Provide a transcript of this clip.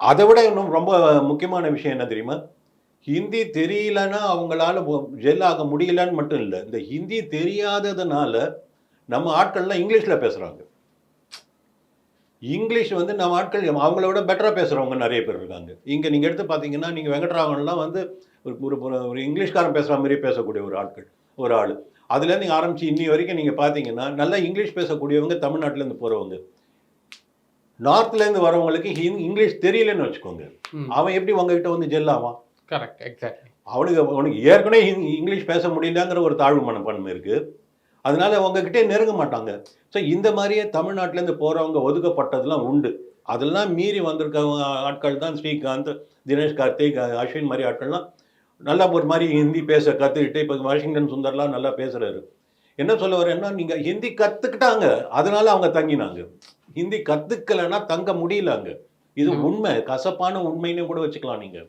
அதை விட இன்னும் ரொம்ப முக்கியமான விஷயம் என்ன தெரியுமா? ஹிந்தி தெரியலன்னா அவங்களால ஜெல் ஆக முடியலன்னு மட்டும் இல்லை. இந்த ஹிந்தி தெரியாததுனால நம்ம ஆட்கள்லாம் இங்கிலீஷில் பேசுகிறாங்க இங்கிலீஷ் வந்து நம்ம ஆட்கள் அவங்கள விட பெட்டராக பேசுகிறவங்க நிறைய பேர் இருக்காங்க. இங்கே நீங்கள் எடுத்து பார்த்தீங்கன்னா நீங்கள் வெங்கட்ராமன்லாம் வந்து ஒரு ஒரு இங்கிலீஷ்காரன் பேசுகிற மாதிரி பேசக்கூடிய ஒரு ஆட்கள் ஒரு ஆள். அதுலேருந்து ஆரம்பித்து இன்னி வரைக்கும் நீங்கள் பார்த்தீங்கன்னா நல்லா இங்கிலீஷ் பேசக்கூடியவங்க தமிழ்நாட்டிலேருந்து போகிறவங்க நார்த்லேருந்து வரவங்களுக்கு ஹிந்தி இங்கிலீஷ் தெரியலன்னு வச்சுக்கோங்க. அவன் எப்படி உங்ககிட்ட வந்து ஜெல் ஆவான்? கரெக்ட் எக்ஸாக்ட்லி அவனுக்கு அவனுக்கு ஏற்கனவே இங்கிலீஷ் பேச முடியலங்கிற ஒரு தாழ்வு மனப்பான்மை இருக்கு. அதனால உங்ககிட்டே நெருங்க மாட்டாங்க. ஸோ இந்த மாதிரியே தமிழ்நாட்டிலேருந்து போகிறவங்க ஒதுக்கப்பட்டதெல்லாம் உண்டு. அதெல்லாம் மீறி வந்திருக்கவங்க ஆட்கள் தான் ஸ்ரீகாந்த் தினேஷ் கார்த்திக் அஸ்வின் மாதிரி ஆட்கள்லாம் நல்லா ஒரு மாதிரி ஹிந்தி பேச கற்றுக்கிட்டு இப்போ வாஷிங்டன் சுந்தர்லாம் நல்லா பேசுகிறாரு என்ன சொல்ல வரேன்னா நீங்கள் ஹிந்தி கற்றுக்கிட்டாங்க அதனால அவங்க தங்கினாங்க. ஹிந்தி கற்றுக்கலைன்னா தங்க முடியல அங்க. இது. உண்மை. கசப்பான உண்மைன்னு கூட வச்சுக்கலாம் நீங்கள்